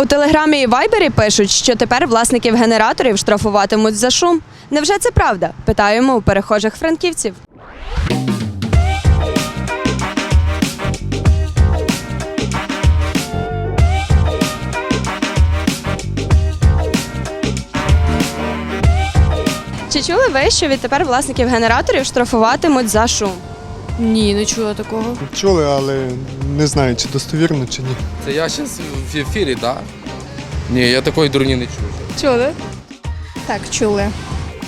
У телеграмі і вайбері пишуть, що тепер власників генераторів штрафуватимуть за шум. Невже це правда? Питаємо у перехожих франківців. Чи чули ви, що відтепер власників генераторів штрафуватимуть за шум? Ні, не чула такого. Чули, але не знаю, чи достовірно, чи ні. Це я зараз в ефірі, так? Да? Ні, я такої дурні не чую. Чули. Так, чули.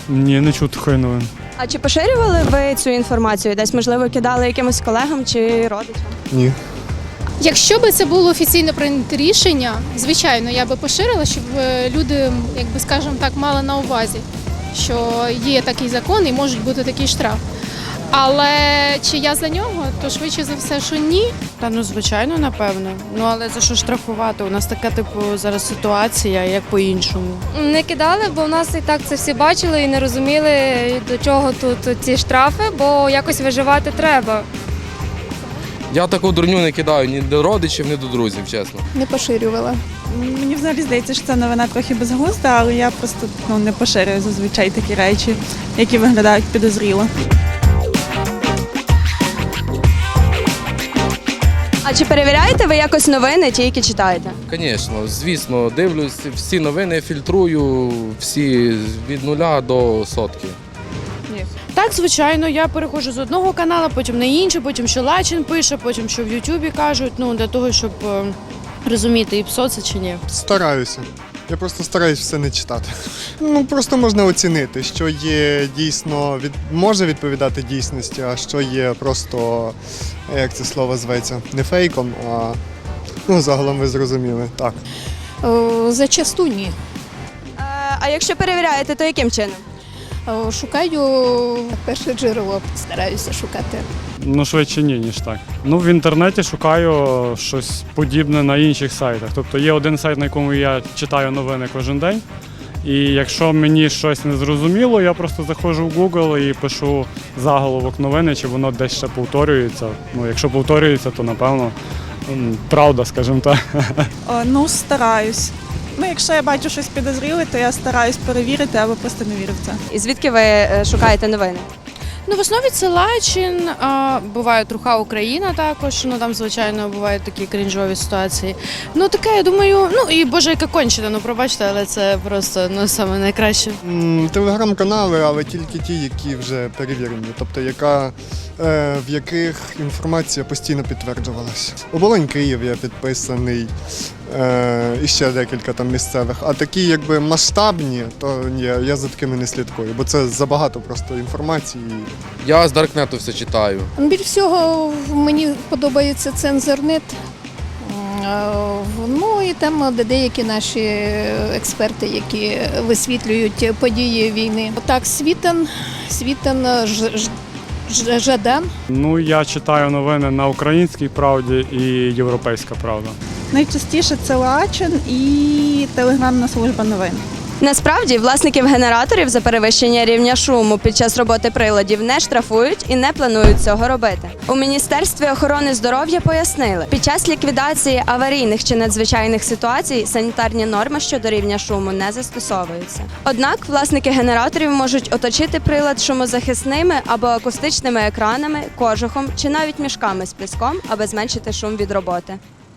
Ні, не чув такої новини. А чи поширювали ви цю інформацію? Десь, можливо, кидали якимось колегам чи родичам? Ні. Якщо би це було офіційно прийнято рішення, звичайно, я би поширила, щоб е, люди, якби скажімо так, мали на увазі, що є такий закон і можуть бути такий штраф. Але чи я за нього, то швидше за все, що ні. Та ну звичайно, напевно. Ну але за що штрафувати? У нас така типу зараз ситуація, як по-іншому. Не кидали, бо в нас і так це всі бачили і не розуміли, до чого тут ці штрафи, бо якось виживати треба. Я таку дурню не кидаю ні до родичів, ні до друзів, чесно. Не поширювала. Мені взагалі здається, що це новина трохи безглузда, але я просто ну, не поширюю зазвичай такі речі, які виглядають підозріло. А чи перевіряєте ви якось новини, ті, які читаєте? Звісно, звісно, дивлюсь, всі новини фільтрую, всі від нуля до сотки. Так, звичайно, я переходжу з одного каналу, потім на інший, потім що Лачин пише, потім що в Ютубі кажуть. Ну для того, щоб е, розуміти, і псо це чи ні. Стараюся. Я просто стараюсь все не читати. Ну просто можна оцінити, що є дійсно від може відповідати дійсності, а що є просто, як це слово зветься, не фейком, а ну загалом ви зрозуміли. Так. О, Зачасту ні. Е, а якщо перевіряєте, то яким чином? О, Шукаю перше джерело, стараюся шукати. Ну, швидше ні, ніж так. Ну, в інтернеті шукаю щось подібне на інших сайтах. Тобто є один сайт, на якому я читаю новини кожен день. І якщо мені щось не зрозуміло, я просто заходжу в Google і пишу заголовок новини, чи воно десь ще повторюється. Ну, якщо повторюється, то напевно правда, скажімо так. Ну, стараюсь. Ну, якщо я бачу щось підозріле, то я стараюсь перевірити або просто не вірю в це. І звідки ви е, шукаєте новини? Ну, в основі це Лачин, а, буває труха Україна також. Ну там, звичайно, бувають такі крінжові ситуації. Ну таке, я думаю, ну і боже, яка кончена, ну пробачте, але це просто ну саме найкраще. Телеграм-канали, але тільки ті, які вже перевірені, тобто яка, е, в яких інформація постійно підтверджувалася. Оболонь Київ я підписаний, і ще декілька там місцевих. А такі, якби масштабні, то ні, я за такими не слідкую, бо це забагато просто інформації. Я з Даркнету все читаю. Більш всього мені подобається цензорнет. Е, Ну і там де деякі наші експерти, які висвітлюють події війни. Так, Світан, Світан Ж- Ж- Ж- Жадан. Ну, я читаю новини на українській правді і європейська правда. Найчастіше це Лачин і телеграмна служба новин. Насправді власників генераторів за перевищення рівня шуму під час роботи приладів не штрафують і не планують цього робити. У міністерстві охорони здоров'я пояснили, під час ліквідації аварійних чи надзвичайних ситуацій санітарні норми щодо рівня шуму не застосовуються. Однак власники генераторів можуть оточити прилад шумозахисними або акустичними екранами, кожухом чи навіть мішками з піском, аби зменшити шум від роботи.